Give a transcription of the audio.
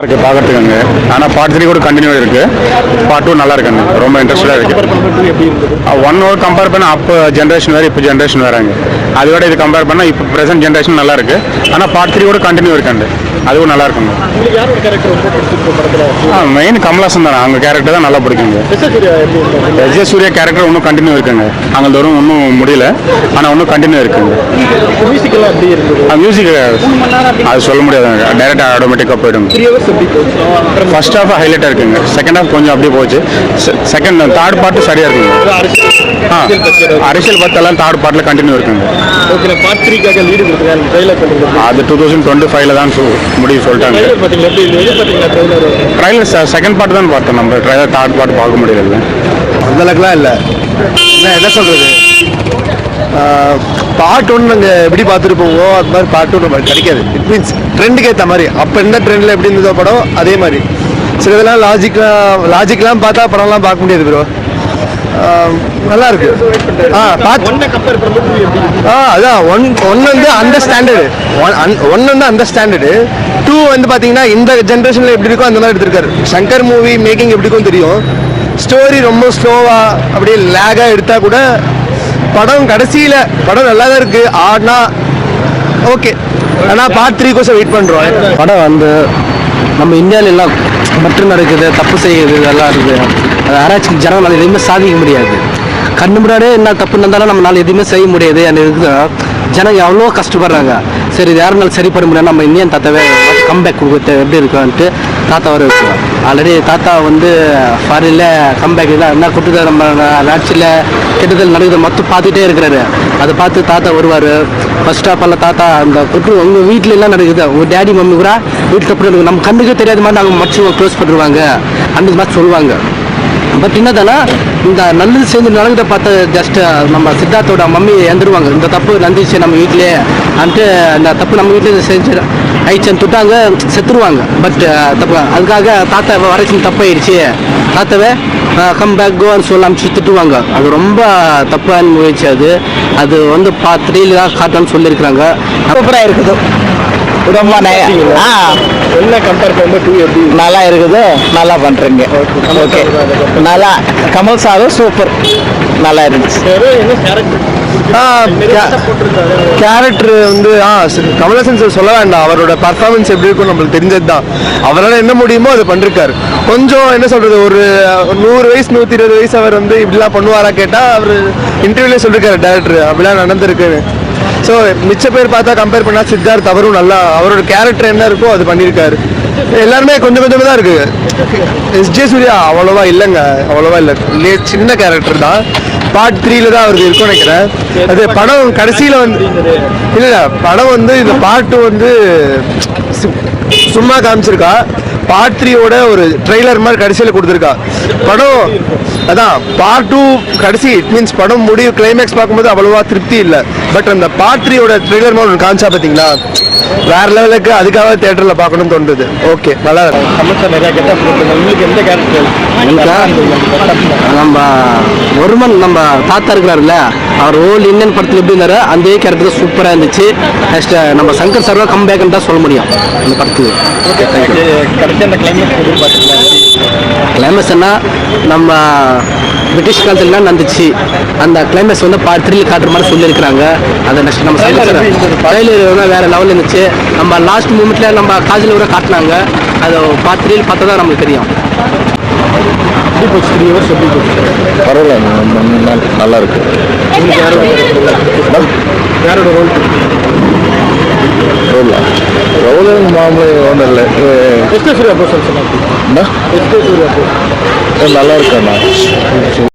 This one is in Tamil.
இருக்கு பார்க்கறதுக்குங்க ஆனால் பார்ட் த்ரீ கூட கண்டினியூ இருக்கு. பார்ட் டூ நல்லா இருக்குங்க ரொம்ப இன்ட்ரெஸ்டடாக இருக்கு. ஒன் ஹவர் கம்பேர் பண்ண அப்போ ஜென்ரேஷன் வேறு இப்போ ஜென்ரேஷன் வேறாங்க அதோட இது கம்பேர் பண்ணால் இப்போ ப்ரெசென்ட் ஜென்ரேஷன் நல்லா இருக்கு. ஆனால் பார்ட் த்ரீ கூட கண்டினியூ இருக்காங்க அதுவும் நல்லா இருக்குங்க மெயின் கமலாசன் தானே. அவங்க கேரக்டர் தான் நல்லா பிடிக்குங்க எஸ் விஜய் சூர்யா கேரக்டர் இன்னும் கண்டினியூ இருக்குங்க அங்கே. தூரம் இன்னும் முடியல. ஆனால் இன்னும் கண்டினியூ இருக்குங்க மியூசிக் அது சொல்ல முடியாதுங்க டைரக்ட் ஆட்டோமேட்டிக்காக போயிடுங்க எப்படி போச்சு ஃபர்ஸ்ட் ஹாஃப் ஹைலைட்டாக இருக்குங்க. செகண்ட் ஹாஃப் கொஞ்சம் அப்படியே போச்சு. செகண்ட் தேர்ட் பார்ட்டு சரியாக இருக்குங்க. ஆ அரசியல் பத்தெல்லாம் தேர்ட் பார்ட்டில் கண்டினியூ இருக்குங்க. ஓகே பார்ட் த்ரீக்காக லீடு கொடுத்துருக்காங்க ட்ரெயிலர் பண்ணுறது அது டூ தௌசண்ட் டுவெண்ட்டி ஃபைவ்ல தான் முடிவு சொல்லிட்டாங்க. ட்ரைலர் செகண்ட் பார்ட் தான் பார்த்தோம் நம்ம. ட்ரைலர் தேர்ட் பார்ட் பார்க்க முடியல. அந்த அளவுக்குலாம் இல்லை. என்ன என்ன சொல்கிறது பார்ட் ஒன் நாங்கள் எப்படி பார்த்துட்டு போவோம் அது மாதிரி பார்ட் ஒன் கிடைக்காது இட் மீன்ஸ் ட்ரெண்டுக்கு ஏற்ற மாதிரி. அப்போ என்ன ட்ரெண்டில் எப்படி இருந்ததோ படம் அதே மாதிரி. சில இதெல்லாம் லாஜிக்லாம் லாஜிக்லாம் பார்த்தா படம்லாம் பார்க்க முடியாது ப்ரோ நல்லா இருக்கு. ஆ பார்த்து ஆ அதான். ஒன் ஒன் வந்து அந்த ஸ்டாண்டர்டு ஒன் வந்து அந்த ஸ்டாண்டர்டு டூ வந்து பார்த்தீங்கன்னா இந்த ஜென்ரேஷனில் எப்படி இருக்கோ அந்த மாதிரி எடுத்திருக்காரு. சங்கர் மூவி மேக்கிங் எப்படி இருக்கும் தெரியும். ஸ்டோரி ரொம்ப ஸ்லோவாக அப்படியே லேகாக எடுத்தால் கூட படம் கடைசியில் படம் நல்லா தான் இருக்குது ஆடினா ஓகே ஆனால் பார்ட் த்ரீ கோசம் வெயிட் பண்ணுறோம் படம் வந்து நம்ம இந்தியாவில எல்லாம் மற்றும் நடக்குது தப்பு செய்யுது இதெல்லாம் இருக்குது. அது ஆராய்ச்சி ஜனங்களால் எதுவுமே சாதிக்க முடியாது. கண்ணு முன்னாடியே என்ன தப்பு நடந்தாலும் நம்மளால எதுவுமே செய்ய முடியாது. அந்த இதுதான் ஜனங்க எவ்வளோ கஷ்டப்படுறாங்க. சரி இது யாருனாலும் சரி பண்ண முடியாது நம்ம இந்தியன் தாத்தாவே கம்பேக் கொடுக்குறது எப்படி இருக்குன்ட்டு தாத்தா வர வைக்கிறோம் ஆல்ரெடி தாத்தா வந்து ஃபாரினில் கம்பேக் தான் என்ன குட்டுதல் நம்ம நாட்டில் கெட்டதல் நடக்குது மொத்தம் பார்த்துட்டே இருக்கிறாரு. அதை பார்த்து தாத்தா வருவார். ஃபர்ஸ்ட் ஆஃப் ஆல் தாத்தா அந்த குற்று உங்கள் வீட்டில் எல்லாம் நடக்குது. உங்கள் டேடி மம்மி கூட வீட்டில் கூட நம்ம கண்ணுக்கு தெரியாத மாதிரி நாங்கள் மச்சு க்ளோஸ் பண்ணிடுவாங்க. அந்த மாதிரி சொல்லுவாங்க. பட் என்னதானா இந்த நல்லது சேர்ந்து நடக்கிறத பார்த்த ஜஸ்ட் uh, நம்ம சித்தார்த்தோட மம்மி இறந்துருவாங்க. இந்த தப்பு நடந்துச்சு நம்ம வீட்டிலே அன்ட்டு அந்த தப்பு நம்ம வீட்டில் செஞ்சு ஐச்சன் தொட்டாங்க செத்துருவாங்க. பட் uh, தப்பு அதுக்காக தாத்தா வரைக்கும் தப்பாயிடுச்சு. தாத்தாவே கம் பேக் கோன்னு சொல்லி அனுப்பிச்சு திட்டுவாங்க அது ரொம்ப தப்பான முயற்சி அது. அது வந்து பா த்ரீல தான் காட்டணும்னு சொல்லியிருக்கிறாங்க. சூப்பராக இருக்குது. ரொம்ப ஆ. ஒன்னை கம்பேர் பண்ணும்போது டூ எப்படி நல்லா இருக்குது நல்லா பண்ணுறீங்க ஓகே நல்லா கமல் சாரும் சூப்பர் நல்லா இருந்துச்சு. என்ன கேரக்டர் வந்து ஆ கமலஹாசன் சார் சொல்ல வேண்டாம். அவரோட பர்ஃபார்மன்ஸ் எப்படி இருக்கும் நம்மளுக்கு தெரிஞ்சது தான். அவரால் என்ன முடியுமோ அதை பண்ணிருக்காரு. கொஞ்சம் என்ன சொல்றது ஒரு நூறு வயசு நூற்றி இருபது வயசு அவர் வந்து இப்படிலாம் பண்ணுவாரா கேட்டால் அவர் இன்டர்வியூலே சொல்லிருக்காரு டேரக்டர் அப்படிலாம் நடந்திருக்குன்னு ஸோ மிச்ச பேர் பார்த்தா கம்பேர் பண்ணால் சித்தார்த் அவரும் நல்லா அவரோட கேரக்டர் என்ன இருக்கோ அது பண்ணியிருக்காரு. எல்லாருமே கொஞ்சம் கொஞ்சமாக தான் இருக்கு. எஸ்ஜே சூர்யா அவ்வளோவா இல்லைங்க அவ்வளோவா இல்லை. லே சின்ன கேரக்டர் தான். பார்ட் த்ரீல தான் அவருக்கு இருக்கும் நினைக்கிறேன். அது படம் கடைசியில் வந்து இல்லை படம் வந்து இந்த பாட்டு வந்து சும்மா காமிச்சிருக்கா. பார்ட் த்ரீயோட ஒரு ட்ரெய்லர் மாதிரி கடைசியில் கொடுத்துருக்கா. படம் அதான் பார்ட் டூ கடைசி இட் மீன்ஸ் படம் முடிவு கிளைமேக்ஸ் பார்க்கும்போது அவ்வளோவா திருப்தி இல்லை. பட் அந்த பார்ட் த்ரீயோட ட்ரெய்லர் மாதிரி ஒன்று காமிச்சா பார்த்தீங்களா வேற லெவலுக்கு அதுக்காக தேட்டரில் பார்க்கணும்னு தோணுது ஓகே நல்லா இருக்கு. கமல் சார் நிறைய கெட்ட போட்டுருங்க உங்களுக்கு எந்த கேரக்டர் எனக்கா நம்ம ஒருமன் நம்ம தாத்தா இருக்கிறாருல்ல? அவர் ஓல்டு இந்தியன் படத்தில் எப்படி இருந்தாரோ அதே கேரக்டர் சூப்பராக இருந்துச்சு. நெக்ஸ்ட் நம்ம சங்கர் சர்வா கம்பேக்னு தான் சொல்ல முடியும் அந்த படத்துக்கு. ஓகே தேங்க்யூ கடைசி அந்த கிளைமேக்ஸ் நம்ம பிரிட்டிஷ் காலத்துல என்ன நடந்துச்சு. அந்த கிளைமேக்ஸ் வந்து பார்ட் த்ரீல காட்டுற மாதிரி சொல்லியிருக்கிறாங்க. அதை நெக்ஸ்ட் நம்ம ட்ரைலர் வந்து வேற லெவலில் இருந்துச்சு. நம்ம லாஸ்ட் மூமெண்ட்ல நம்ம காஜில் கூட காட்டினாங்க. அதை பார்ட் த்ரீல பார்த்தா தான் நமக்கு தெரியும். எப்படி போச்சு த்ரீ ஹவர்ஸ் எப்படி போச்சு பரவாயில்ல நல்லா இருக்கு. உங்களுக்கு யாரோட யாரோட ரோல் எவ்வளோ மாமூலி ஒன்றும் இல்லை எஸ்கே சூர்யா போஸ் சொன்னாங்க எஸ்கே சூர்யா போஸ் நல்லா இருக்கேண்ணா